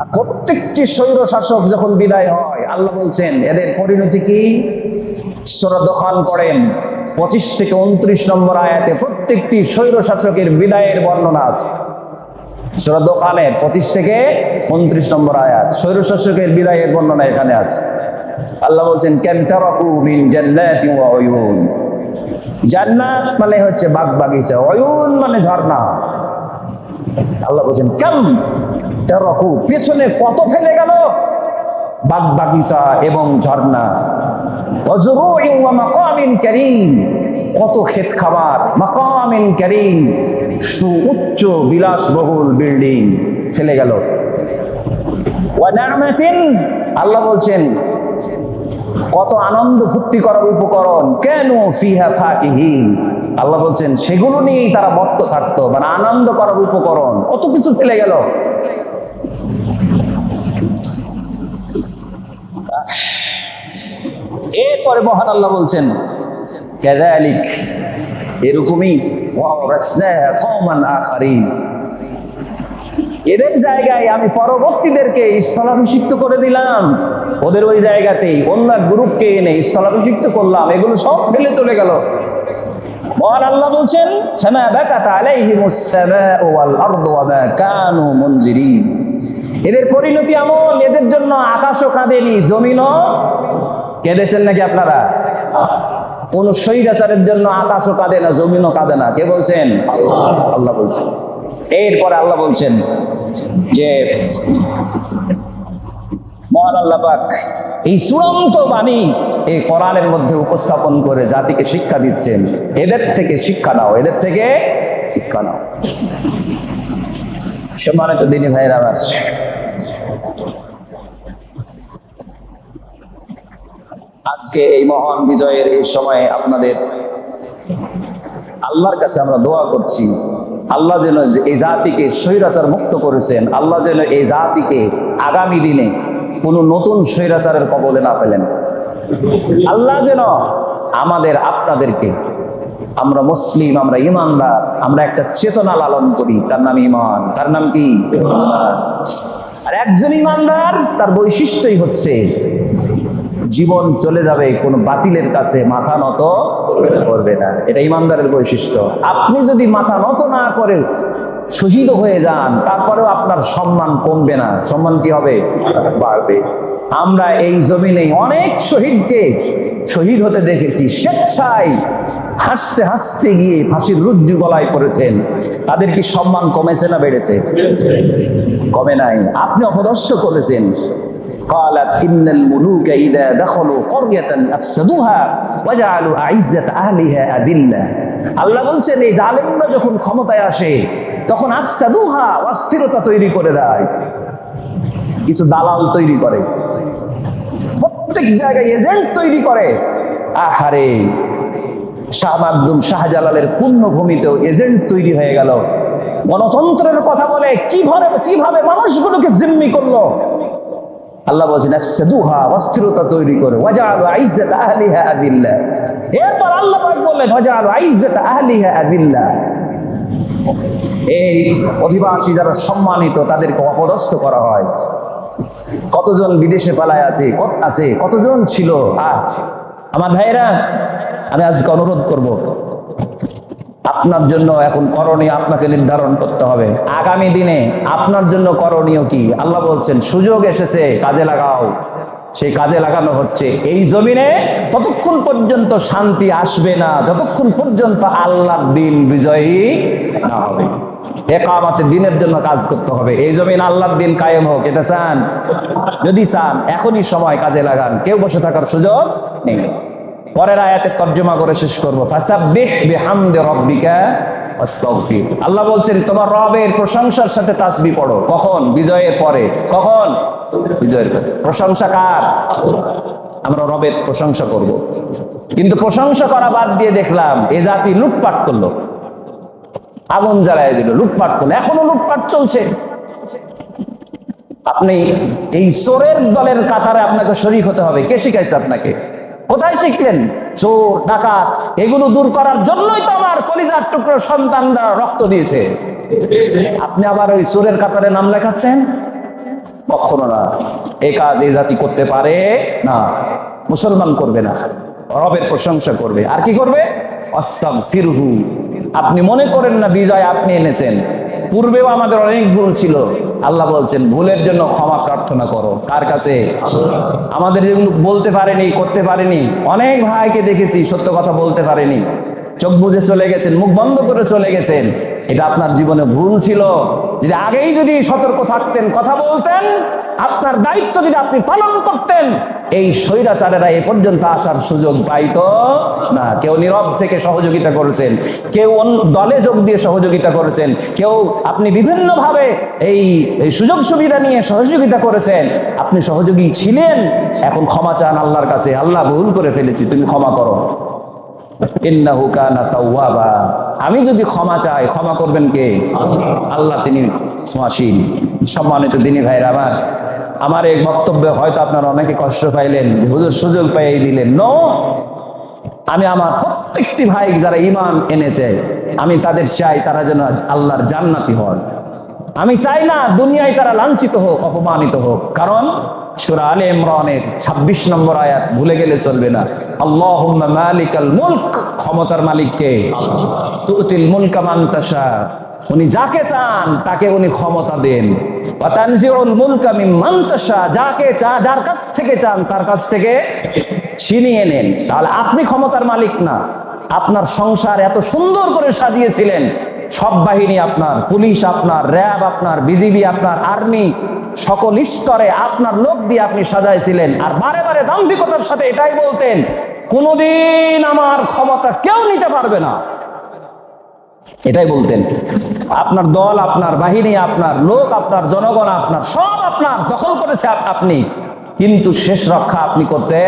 আর প্রত্যেকটি স্বৈর শাসক যখন বিদায় হয়, আল্লাহ বলছেন, এদের পরিণতি কি? সূরা দোকান করেন পঁচিশ থেকে উনত্রিশ নম্বর আয়াতে প্রত্যেকটি স্বৈর শাসকের বিদায়ের বর্ণনা আছে। সূরা দোকানের পঁচিশ থেকে উনত্রিশ নম্বর আয়াত স্বৈর শাসকের বিদায়ের বর্ণনা এখানে আছে। আল্লাহ বলছেন উয়ুন। জান্নাত মানে হচ্ছে বাগ বাগিচা অয়ুন মানে ঝর্ণা। আল্লাহ বলছেন, কেম তারাকু পেছনে কত ফেলে গেল? বাগ বাগিচা এবং ঝর্ণা। কত ক্ষেত খাবার মাকামিন কারীম। সুউচ্চ বিলাসবহুল বিল্ডিং ফেলে গেল। আল্লাহ বলছেন, কত আনন্দ ফুর্তি করার উপকরণ। কেন ফিহা ফাকিহীন। আল্লাহ বলছেন, সেগুলো নিয়েই তারা মত্ত থাকতো মানে আনন্দ করার উপকরণ। কত কিছু ফেলে গেল। এরপরে মহান আল্লাহ বলছেন, কেদালিক, এরকমই এদের জায়গায় আমি পরবর্তীদেরকে স্থলাভিষিক্ত করে দিলাম। ওদের ওই জায়গাতেই অন্য গ্রুপকে এনে স্থলাভিষিক্ত করলাম। এগুলো সব ফেলে চলে গেল। মহান আল্লাহ বলছেন, ফামা বাকাত আলাইহিমুস সামাউ ওয়াল আরদু ওয়া মা কানু মুনজিরিন। এদের পরিণতি এমন এদের জন্য আকাশও কাঁদেনি জমিনও কেঁদেছেন নাকি আপনারা? কোন স্বৈরাচারের জন্য আকাশও কাঁদে না, জমিনও কাঁদে না। কে বলছেন? আল্লাহ বলছেন। এরপরে আল্লাহ বলছেন যে এই চূড়ান্ত বাণী এই মধ্যে উপস্থাপন করে জাতিকে শিক্ষা দিচ্ছেন। এদের থেকে শিক্ষা নাও, এদের থেকে শিক্ষা নাও। সম্মানিত দিনী আজকে এই মহান বিজয়ের এই সময়ে আপনাদের আল্লাহর কাছে আমরা দোয়া করছি। আল্লাহ যেন এই জাতিকে স্বৈরাচার মুক্ত করেছেন, আল্লাহ যেন এই জাতিকে আগামী দিনে কোনো নতুন স্বৈরাচারের কবলে না ফেলেন। আল্লাহ যেন আমাদের, আপনাদেরকে, আমরা মুসলিম, আমরা ইমানদার, আমরা একটা চেতনা লালন করি। তার নাম ইমান তার নাম কি। আর একজন ইমানদার তার বৈশিষ্ট্যই হচ্ছে, জীবন চলে যাবে, কোনো বাতিলের কাছে মাথা নত করবে না। এটা ইমানদারের বৈশিষ্ট্য। আপনি যদি মাথা নত না করে শহীদ হয়ে যান তারপরেও আপনার সম্মান কমবে না সম্মান কি হবে বাড়বে আমরা এই জমিনে অনেক শহীদকে শহীদ হতে দেখেছি স্বেচ্ছায় হাসতে হাসতে গিয়ে ফাঁসির রুজ্জু গলায় পড়েছেন তাদের কি সম্মান কমেছে না বেড়েছে কমে নাই আপনি অপদস্থ করেছেন قالت إن الملوك إذا دخلوا قرية أفسدوها وجعلوا أعزة أهلها أذلة আল্লাহ বলছেন এই জালেমরা যখন ক্ষমতায় আসে তখন আফসাদুহা অস্থিরতা তৈরি করে দেয়। কিছু দালাল তৈরি করে। প্রত্যেক জায়গায় এজেন্ট তৈরি করে। আহারে শাহ মাকদুম শাহজালালের পূর্ণভূমিতেও এজেন্ট তৈরি হয়ে গেল। গণতন্ত্রের কথা বলে কীভাবে কীভাবে মানুষগুলোকে জিম্মি করল? আল্লাহ বলছেন অস্থিরতা তৈরি করে। এরপর আল্লাহ বললেন আহলিহা আদিল্লাহ এই অধিবাসী যারা সম্মানিত, তাদেরকে অপদস্থ করা হয়। কতজন বিদেশে পালায় আছে? কত আছে? কতজন ছিল? আজ আমার ভাইরা আমি আজকে অনুরোধ করব, আপনার জন্য এখন করণীয় আপনাকে নির্ধারণ করতে হবে। আগামী দিনে আপনার জন্য করণীয় কি? আল্লাহ বলছেন, সুযোগ এসেছে, কাজে লাগাও। সেই কাজে লাগানো হচ্ছে। এই জমিনে ততক্ষণ পর্যন্ত শান্তি আসবে না, যতক্ষণ পর্যন্ত আল্লাহর দিন বিজয়ী না হবে। একামাতে দিনের জন্য কাজ করতে হবে। এই জমিন আল্লাহর দিন কায়েম হোক, এটা চান? যদি চান, এখনই সময় কাজে লাগান। কেউ বসে থাকার সুযোগ নেই। পরের আয়াতে তর্জমা করে শেষ করব। আল্লাহ বলছেন, তোমার রবের প্রশংসার সাথে তাসবি পড়ো। কখন? বিজয়ের পরে। কখন? বিজয়ের পরে প্রশংসা কার? আমরা রবের প্রশংসা করব। কিন্তু প্রশংসা করা বাদ দিয়ে দেখলাম, এ জাতি লুটপাট করল। আগুন জ্বালায় দিল, লুটপাট করল। এখনও লুটপাট চলছে। আপনি এই চোরের দলের কাতারে আপনাকে শরিক হতে হবে। কে শিখাইছে আপনাকে? কোথায় শিখলেন? চোর, ডাকাত, এগুলো দূর করার জন্যই তো আমার কলিজার টুকরো সন্তানরা রক্ত দিয়েছে। আপনি আবার ওই চোরের কাতারে নাম লেখাচ্ছেন? কখনো না। এই কাজ এই জাতি করতে পারে না। মুসলমান করবে না। রবের প্রশংসা করবে। আর কি করবে? অস্তাম ফিরহু আপনি মনে করেন না, বিজয় আপনি এনেছেন। পূর্বেও আমাদের অনেক ভুল ছিল। আল্লাহ বলছেন, ভুলের জন্য ক্ষমা প্রার্থনা করো। কার কাছে? আমাদের যেগুলো বলতে পারেনি, করতে পারেনি। অনেক ভাইকে দেখেছি, সত্য কথা বলতে পারেনি। চোখ বুঝে চলে গেছেন, মুখ বন্ধ করে চলে গেছেন। এটা আপনার জীবনে ভুল ছিল। যদি আগেই যদি সতর্ক থাকতেন, কথা বলতেন, আপনার দায়িত্ব যদি আপনি পালন করতেন, এই স্বৈরাচারেরা এ পর্যন্ত আসার সুযোগ পাইতো না। কেউ নীরব থেকে সহযোগিতা করেছেন, কেউ দলে যোগ দিয়ে সহযোগিতা করেছেন, কেউ আপনি বিভিন্নভাবে এই সুযোগ সুবিধা নিয়ে সহযোগিতা করেছেন, আপনি সহযোগী ছিলেন, এখন ক্ষমা চান আল্লাহর কাছে। আল্লাহ ভুল করে ফেলেছি, তুমি ক্ষমা করো। আমি যদি ক্ষমা চাই, ক্ষমা করবেন কে? আল্লাহ, তিনি ক্ষমাশীল। সম্মানিত দিনী ভাইরা আমার আমার এই বক্তব্যে হয়তো আপনারা অনেকে কষ্ট পাইলেন, হুজুর সুযোগ পাইয়ে দিলেন। নো আমি আমার প্রত্যেকটি ভাই যারা ইমান এনেছে, আমি তাদের চাই তারা যেন আল্লাহর জান্নাতি হন। আমি চাই না দুনিয়ায় তারা লাঞ্ছিত হোক, অপমানিত হোক। কারণ সুরা আলে ইমরানের ২৬ নম্বর আয়াত ভুলে গেলে চলবে না। আল্লাহ মালিকাল মুলক, ক্ষমতার মালিককে। তুতিল মুলকা মান্তাসা উনি যাকে চান, তাকে উনি ক্ষমতা দেন। যাকে চা যার কাছ থেকে চান, তার কাছ থেকে ছিনিয়ে নেন। তাহলে আপনি ক্ষমতার মালিক না। আপনার সংসার এত সুন্দর করে সাজিয়েছিলেন। সব বাহিনী আপনার, পুলিশ আপনার, র্যাব আপনার, বিজিবি আপনার, আর্মি, সকল স্তরে আপনার লোক দিয়ে আপনি সাজাইছিলেন। আর বারে বারে দাম্ভিকতার সাথে এটাই বলতেন, কোনোদিন আমার ক্ষমতা কেউ নিতে পারবে না। এটাই বলতেন। আপনার দল, আপনার বাহিনী, আপনার লোক, আপনার জনগণ, আপনার সব আপনার দখল করেছে আপনি। কিন্তু শেষ রক্ষা আপনি করতে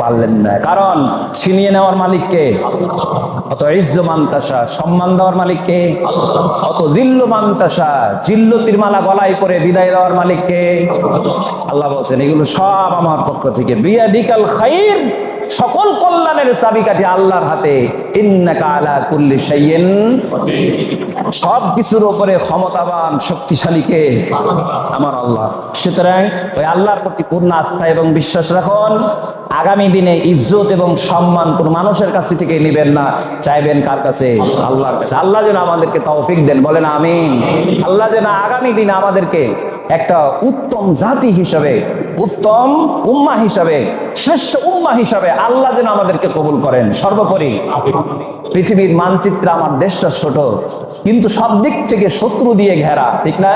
পারলেন না। কারণ ছিনিয়ে নেওয়ার মালিককে অত ইজ্জ মান্তাসা, সম্মান দেওয়ার মালিককে অত দিল্ল মান্তাসা, জিল্লতির মালা গলায় পরে বিদায় দেওয়ার মালিককে আল্লাহ বলছেন, এগুলো সব আমার পক্ষ থেকে। বিয়াদিকাল খাইর সকল কল্যাণের চাবিকাঠি আল্লাহর হাতে। সব কিছুর উপরে ক্ষমতাবান শক্তিশালীকে আমার আল্লাহ। সুতরাং ওই আল্লাহর প্রতি পূর্ণ আস্থা এবং বিশ্বাস রাখুন। আগামী দিনে ইজ্জত এবং সম্মান কোন মানুষের কাছে থেকে নেবেন না। চাইবেন কার কাছে? আল্লাহর কাছে। আল্লাহ যেন আমাদেরকে তৌফিক দেন। বলেন আমিন। আল্লাহ যেন আগামী দিনে আমাদেরকে একটা উত্তম জাতি হিসাবে, উত্তম উম্মা হিসাবে, শ্রেষ্ঠ উম্মা হিসাবে আল্লাহ যেন আমাদেরকে কবুল করেন। সর্বোপরি পৃথিবীর মানচিত্রে আমার দেশটা ছোট, কিন্তু সব দিক থেকে শত্রু দিয়ে ঘেরা, ঠিক না?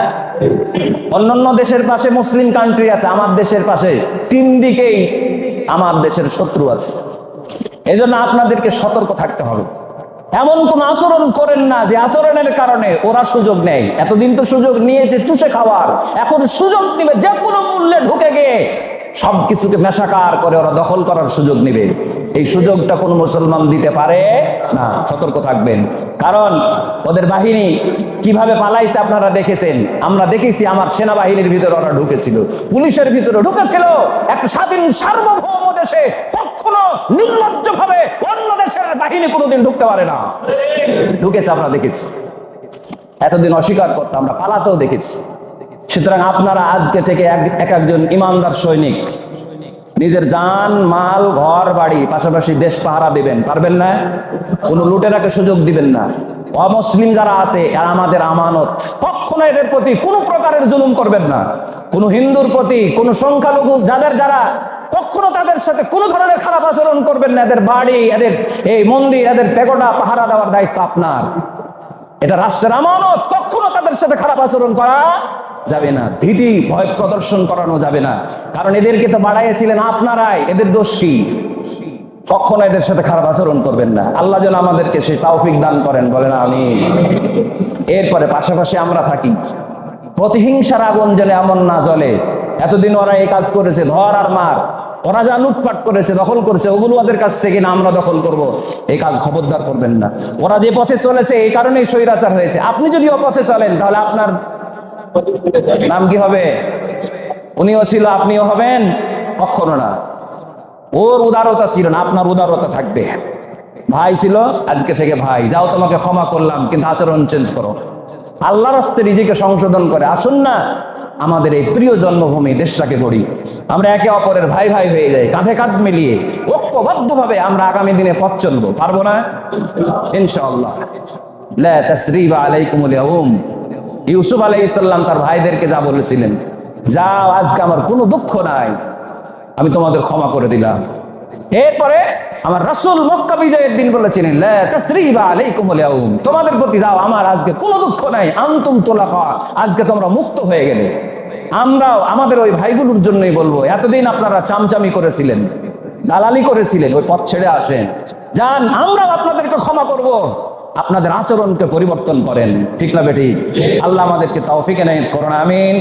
অন্যান্য দেশের পাশে মুসলিম কান্ট্রি আছে, আমার দেশের পাশে তিন দিকেই আমার দেশের শত্রু আছে। এজন্য আপনাদেরকে সতর্ক থাকতে হবে। এমন কোন আচরণ করেন না যে আচরণের কারণে ওরা সুযোগ নেয়। এতদিন তো সুযোগ নিয়েছে চুষে খাওয়ার। এখন সুযোগ নিবে, যে কোনো মূল্যে ঢুকে গিয়ে সবকিছুকে মেশাকার করে ওরা দখল করার সুযোগ নিবে। এই সুযোগটা কোনো মুসলমান দিতে পারে না। সতর্ক থাকবেন। কারণ ওদের বাহিনী কীভাবে পালাইছে আপনারা দেখেছেন? আমরা দেখেছি আমার সেনাবাহিনীর ভিতরে ওরা ঢুকেছিল। পুলিশের ভিতরে ঢুকেছিল। একটা স্বাধীন সার্বভৌম দেশে কখনো নির্লজ্জ ভাবে অন্য দেশের বাহিনী কোনোদিন ঢুকতে পারে না। ঢুকেছে, আমরা দেখেছি। এতদিন অস্বীকার করতাম আমরা পালাতেও দেখেছি। সুতরাং আপনারা আজকে থেকে এক- এক একজন ইমানদার সৈনিক, নিজের যান মাল, ঘর, বাড়ি, পাশাপাশি দেশ পাহারা দিবেন, পারবেন না? কোন লুটেরাকে সুযোগ দিবেন না। অমুসলিম যারা আছে আমাদের আমানত। কখনো এদের প্রতি কোনো প্রকারের জুলুম করবেন না। কোনো হিন্দুর প্রতি, কোনো সংখ্যালঘু, যাদের যারা কখনো তাদের সাথে কোনো ধরনের খারাপ আচরণ করবেন না। এদের বাড়ি, এদের এই মন্দির, এদের পেগোডা, পাহারা দেওয়ার দায়িত্ব আপনার। এটা রাষ্ট্রের আমানত। কখনো তাদের সাথে খারাপ আচরণ করা যাবে না। ভীতি, ভয় প্রদর্শন করানো যাবে না। কারণ এদেরকে তো বাড়াইয়েছিলেন আপনারাই। এদের দোষ কি? কখনো এদের সাথে খারাপ আচরণ করবেন না। আল্লাহ যেন আমাদেরকে সেই তাওফিক দান করেন। বলেন আমি এরপরে পাশাপাশি আমরা থাকি। প্রতিহিংসার আগুন যেন এমন না জ্বলে। এতদিন ওরা এই কাজ করেছে। ধর আর মার। ওরা যা লুটপাট করেছে, দখল করেছে, ওগুলো ওদের কাছ থেকে না আমরা দখল করব। এই কাজ খবরদার করবেন না। ওরা যে পথে চলেছে, এই কারণেই স্বৈরাচার হয়েছে। আপনি যদি ও পথে চলেন, তাহলে আপনার নাম কি হবে? উনিও ছিল, আপনিও হবেন? কখনো না। ওর উদারতা ছিল না, আপনার উদারতা থাকবে। ভাই ছিল, আজকে থেকে ভাই। যাও তোমাকে ক্ষমা করলাম, কিন্তু আচরণ চেঞ্জ করো। আল্লাহর হস্তে নিজেকে সংশোধন করে। আসুন না, আমাদের এই প্রিয় জন্মভূমি দেশটাকে গড়ি। আমরা একে অপরের ভাই ভাই হয়ে যাই, কাঁধে কাঁধ মিলিয়ে। ঐক্যবদ্ধভাবে আমরা আগামী দিনে পথ চলবো, পারব না? ইনশাআল্লাহ। লা তাসরিবা আলাইকুমুল ইয়াউম। ইউসুফ আলাইহিস সালাম তার ভাইদেরকে যা বলেছিলেন, যাও, আজকে আমার কোনো দুঃখ নাই। আমি তোমাদের ক্ষমা করে দিলাম। এরপরে আমার রাসূল মক্কা বিজয়ের দিন বলেছিলেন তোমাদের প্রতি যাও, আমার আজকে কোনো দুঃখ নাই, আনতুম তুলাকা, আজকে তোমরা মুক্ত হয়ে গেলে। আমরাও আমাদের ওই ভাইগুলোর জন্যই বলব, এতদিন আপনারা চামচামি করেছিলেন দালালি করেছিলেন, ওই পথ ছেড়ে আসেন। যান, আমরাও আপনাদেরকে ক্ষমা করব। আপনাদের আচরণকে পরিবর্তন করেন। ঠিক না বেটি আল্লাহ আমাদেরকে তৌফিক এনায়েত করুন, আমিন।